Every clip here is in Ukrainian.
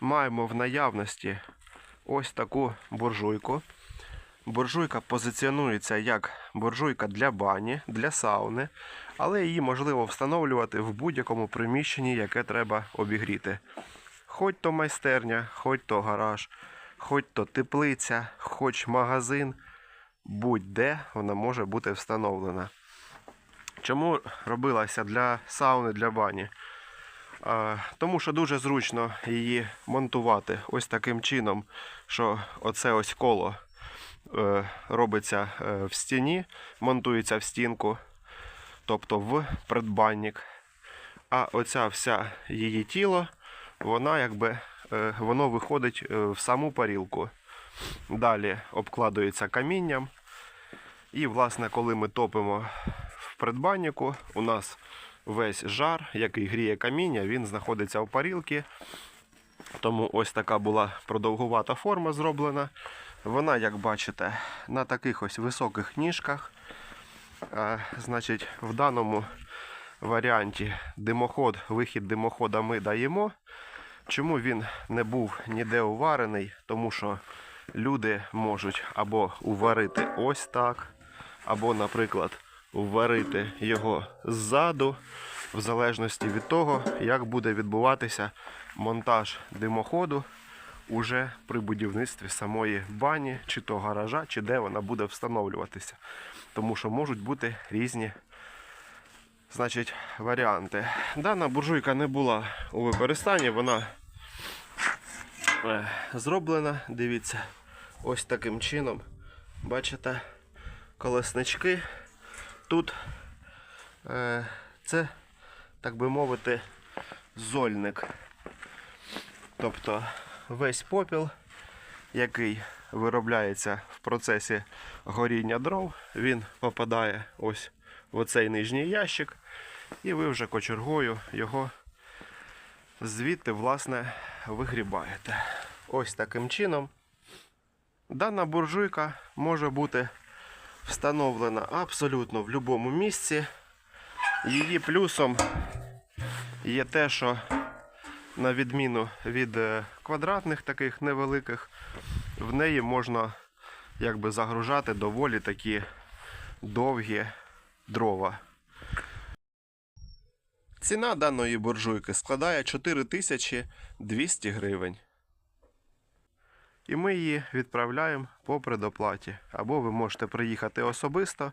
маємо в наявності ось таку буржуйку. Буржуйка позиціонується як буржуйка для бані, для сауни, але її можливо встановлювати в будь-якому приміщенні, яке треба обігріти. Хоч то майстерня, хоч то гараж, хоч то теплиця, хоч магазин, будь-де вона може бути встановлена. Чому робилася для сауни, для бані? Тому що дуже зручно її монтувати ось таким чином, що оце ось коло е, робиться е, в стіні, монтується в стінку, тобто в придбанник. А оця вся її тіло, вона якби е, воно виходить в саму парілку. Далі обкладується камінням. І, власне, коли ми топимо в придбаннику, у нас весь жар, який гріє каміння, він знаходиться в парілці. Тому ось така була продовгувата форма зроблена. Вона, як бачите, на таких ось високих ніжках. А, значить, в даному варіанті димоход, вихід димохода ми даємо. Чому він не був ніде уварений? Тому що люди можуть або уварити ось так, або, наприклад, вварити його ззаду, в залежності від того, як буде відбуватися монтаж димоходу уже при будівництві самої бані, чи то гаража, чи де вона буде встановлюватися. Тому що можуть бути різні значить, варіанти. Дана буржуйка не була у використанні, вона е, зроблена, дивіться, ось таким чином. Бачите, колеснички. Тут е, це, так би мовити, зольник. Тобто весь попіл, який виробляється в процесі горіння дров, він попадає ось в оцей нижній ящик, і ви вже кочергою його звідти, власне, вигрібаєте. Ось таким чином. Дана буржуйка може бути встановлена абсолютно в будь-якому місці. Її плюсом є те, що на відміну від е, квадратних таких невеликих, в неї можна якби загружати доволі такі довгі дрова. Ціна даної буржуйки складає 4200 гривень. І ми її відправляємо по предоплаті. Або ви можете приїхати особисто,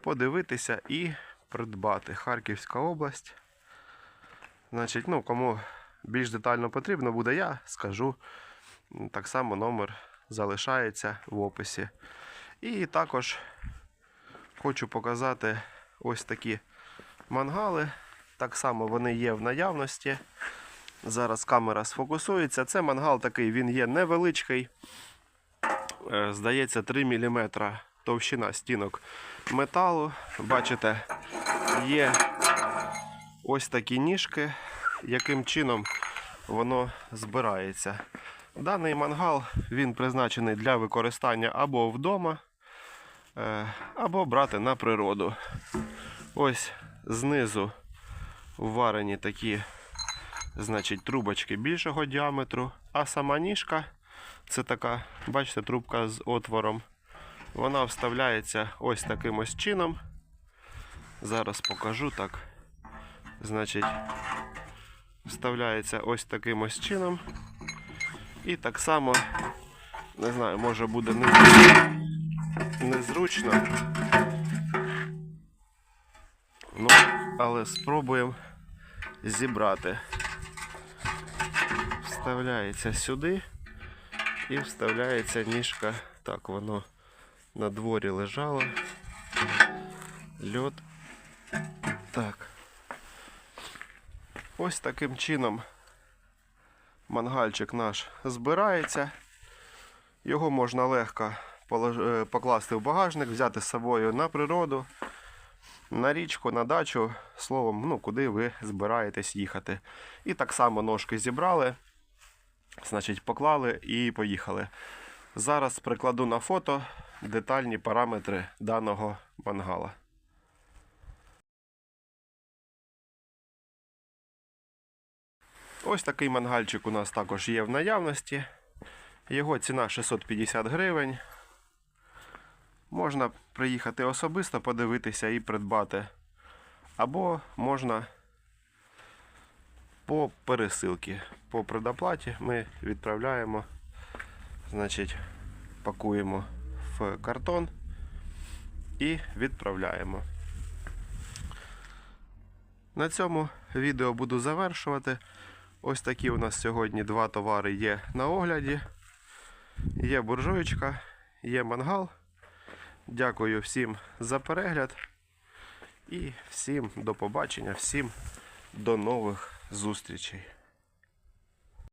подивитися і придбати. Харківська область. Значить, ну, кому більш детально потрібно буде, я скажу. Так само номер залишається в описі. І також хочу показати ось такі мангали. Так само вони є в наявності. Зараз камера сфокусується. Це мангал такий, він є невеличкий. Е, Здається, 3 мм товщина стінок металу. Бачите, є ось такі ніжки, яким чином воно збирається. Даний мангал він призначений для використання або вдома, е, або брати на природу. Ось знизу вварені такі значить, трубочки більшого діаметру, а сама ніжка це така, бачите, трубка з отвором. Вона вставляється ось таким ось чином. Зараз покажу так. Значить, вставляється ось таким ось чином. І так само, не знаю, може буде незручно. Ну, але спробуємо зібрати. Вставляється сюди і вставляється ніжка. Так, воно на дворі лежало. Льот. Так. Ось таким чином мангальчик наш збирається. Його можна легко е, покласти в багажник, взяти з собою на природу, на річку, на дачу, словом, ну, куди ви збираєтесь їхати. І так само ножки зібрали, значить, поклали і поїхали. Зараз прикладу на фото детальні параметри даного мангала. Ось такий мангальчик у нас також є в наявності. Його ціна 650 гривень. Можна приїхати особисто, подивитися і придбати. Або можна по пересилці. По предоплаті ми відправляємо, значить, пакуємо в картон і відправляємо. На цьому відео буду завершувати. Ось такі у нас сьогодні два товари є на огляді. Є буржуєчка, є мангал. Дякую всім за перегляд. І всім до побачення, всім до нових зустрічей.